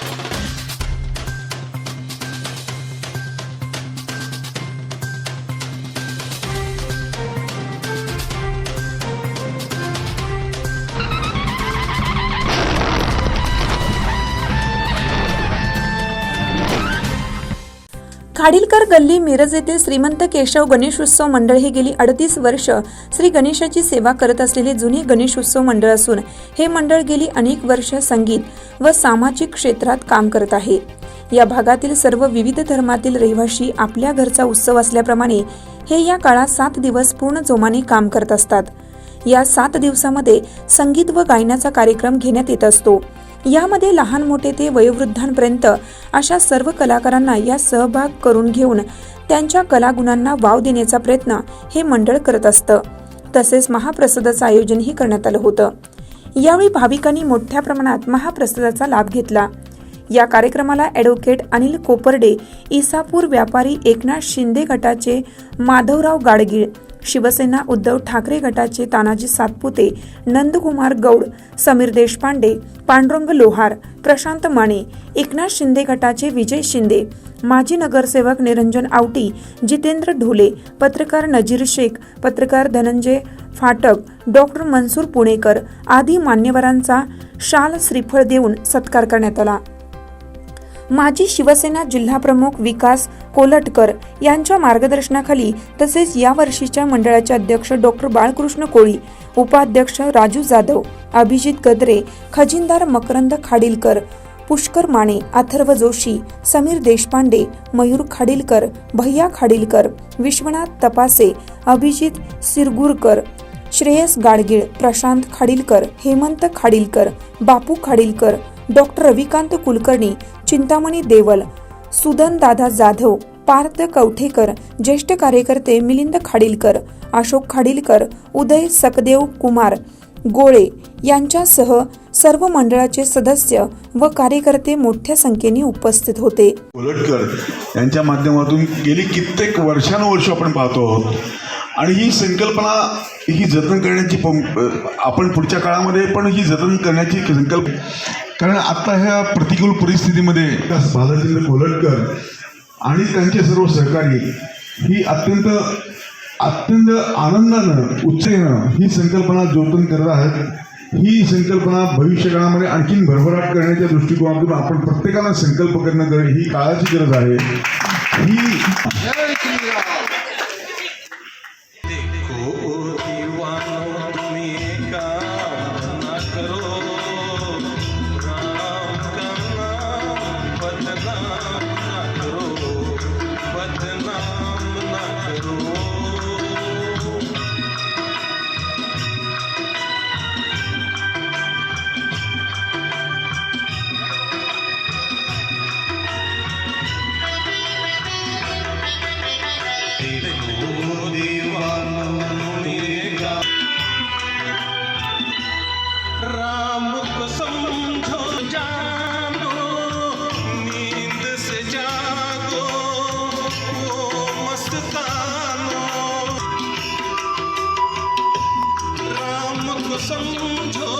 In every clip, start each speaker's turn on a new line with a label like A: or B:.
A: Thank you. Khadilkar गल्ली मिरज येथील श्रीमंत केशव गणेशोत्सव मंडळ हे गेली अडतीस वर्ष श्री गणेशाची सेवा करत असलेले जुने गणेशोत्सव मंडळ असून हे मंडळ गेली अनेक वर्ष संगीत व सामाजिक क्षेत्रात काम करत आहे. या भागातील सर्व विविध धर्मातील रहिवाशी आपल्या घरचा उत्सव असल्याप्रमाणे हे या काळात सात दिवस पूर्ण जोमाने काम करत असतात. या सात दिवसामध्ये संगीत व गायनाचा कार्यक्रम घेण्यात येत असतो. यामध्ये लहान मोठे ते वयोवृद्धांपर्यंत अशा सर्व कलाकारांना या सहभाग करून घेऊन त्यांच्या कलागुणांना वाव देण्याचा प्रयत्न हे मंडळ करत असतं. तसेच महाप्रसादाचं आयोजनही करण्यात आलं होतं. यावेळी भाविकांनी मोठ्या प्रमाणात महाप्रसादाचा लाभ घेतला. या कार्यक्रमाला ॲडव्होकेट अनिल कोपर्डे इसापूर व्यापारी एकनाथ शिंदे गटाचे माधवराव गाडगीळ शिवसेना उद्धव ठाकरे गटाचे तानाजी सातपुते नंदकुमार गौड समीर देशपांडे पांडुरंग लोहार प्रशांत माने एकनाथ शिंदे गटाचे विजय शिंदे माजी नगरसेवक निरंजन आवटी जितेंद्र ढोले पत्रकार नजीर शेख पत्रकार धनंजय फाटक डॉक्टर मनसूर पुणेकर आदी मान्यवरांचा शाल श्रीफळ देऊन सत्कार करण्यात आला. माजी शिवसेना जिल्हाप्रमुख विकास कोलटकर यांच्या मार्गदर्शनाखाली तसेच या वर्षीच्या मंडळाचे अध्यक्ष डॉक्टर बाळकृष्ण कोळी उपाध्यक्ष राजू जाधव अभिजित गद्रे खजिनदार मकरंद खाडीलकर पुष्कर माने अथर्व जोशी समीर देशपांडे मयूर खाडीलकर भैया खाडीलकर विश्वनाथ तपासे अभिजित सिरगुरकर श्रेयस गाडगीळ प्रशांत खाडीलकर हेमंत खाडीलकर बापू खाडीलकर डॉक्टर रविकांत कुलकर्णी चिंतामणी देवल सुदन दादा जाधव पार्थ कवठेकर ज्येष्ठ कार्यकर्ते मिलिंद खाडीलकर अशोक खाडीलकर उदय सकदेव कुमार गोळे यांच्यासह सर्व मंडळाचे सदस्य व कार्यकर्ते मोठ्या संख्येने उपस्थित होते.
B: उलटकर यांच्या माध्यमातून गेली कित्येक वर्षानुवर्ष आपण पाहतो आहोत. आणि ही संकल्पना ही जतन करण्याची आपण पुढच्या काळामध्ये पण ही जतन करण्याची संकल्प कारण आत्ता ह्या प्रतिकूल परिस्थितीमध्ये बालाचंद्र कोलटकर आणि त्यांचे सर्व सहकारी ही अत्यंत अत्यंत आनंदानं उत्साहानं ही संकल्पना जतन करत आहेत. ही संकल्पना भविष्यकाळामध्ये आणखीन भरभराट करण्याच्या दृष्टिकोनातून आपण प्रत्येकानं संकल्प करणं गरज ही काळाची गरज आहे. ही
C: समझो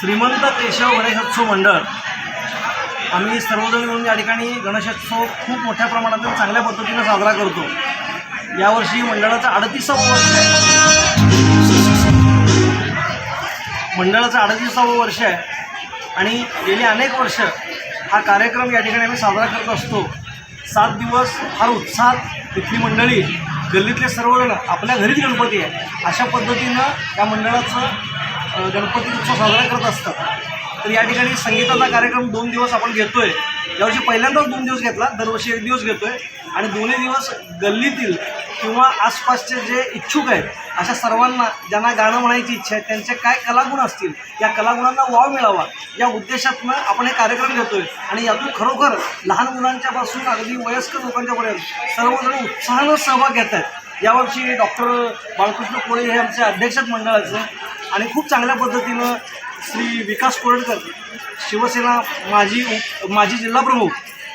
D: श्रीमंत केशव गणेशोत्सव मंडळ. आम्ही सर्वजण मिळून या ठिकाणी गणेशोत्सव खूप मोठ्या प्रमाणात चांगल्या पद्धतीनं साजरा करतो. यावर्षी मंडळाचं अडतीसावं वर्ष आहे. मंडळाचं अडतीसावं वर्ष आहे. आणि गेली अनेक वर्ष हा कार्यक्रम या ठिकाणी आम्ही साजरा करत असतो. सात दिवस फार उत्साहात तिथली मंडळी गल्लीतले सर्वजण आपल्या घरीच गणपती आहे. अशा पद्धतीनं या मंडळाचं गणपती उत्सव साजरा करत असतात. तर या ठिकाणी संगीताचा कार्यक्रम दोन दिवस आपण घेतोय. यावर्षी पहिल्यांदाच दोन दिवस घेतला. दरवर्षी एक दिवस घेतोय. आणि दोन्ही दिवस गल्लीतील किंवा आसपासचे जे इच्छुक आहेत अशा सर्वांना ज्यांना गाणं म्हणायची इच्छा आहे त्यांचे काय कलागुण असतील या कलागुणांना वाव मिळावा या उद्देशातनं आपण हे कार्यक्रम घेतोय. आणि यातून खरोखर लहान मुलांच्यापासून अगदी वयस्कर लोकांच्यापर्यंत सर्वजण उत्साहानं सहभाग घेत आहेत यावर्षी डॉक्टर बाळकृष्ण कोळे हे आमचे अध्यक्षक मंडळाचं आणि खूप चांगल्या पद्धतीनं श्री विकास कोरडकर शिवसेना माजी माजी जिल्हाप्रमुख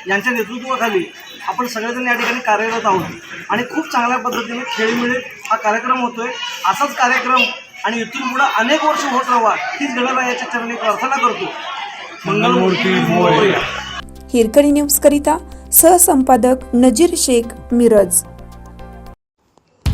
D: यांच्या नेतृत्वाखाली आपण सगळेजण या ठिकाणी कार्यरत आहोत. आणि खूप चांगल्या पद्धतीने खेळीमेळीत हा कार्यक्रम होतोय. असाच कार्यक्रम आणि इथून पुढं अनेक वर्ष होत राहावा हीच गणरायाच्या चरणी प्रार्थना करतो. मंगलमूर्ती
A: हिरकणी न्यूज न्यूजकरिता सहसंपादक नजीर शेख मिरज.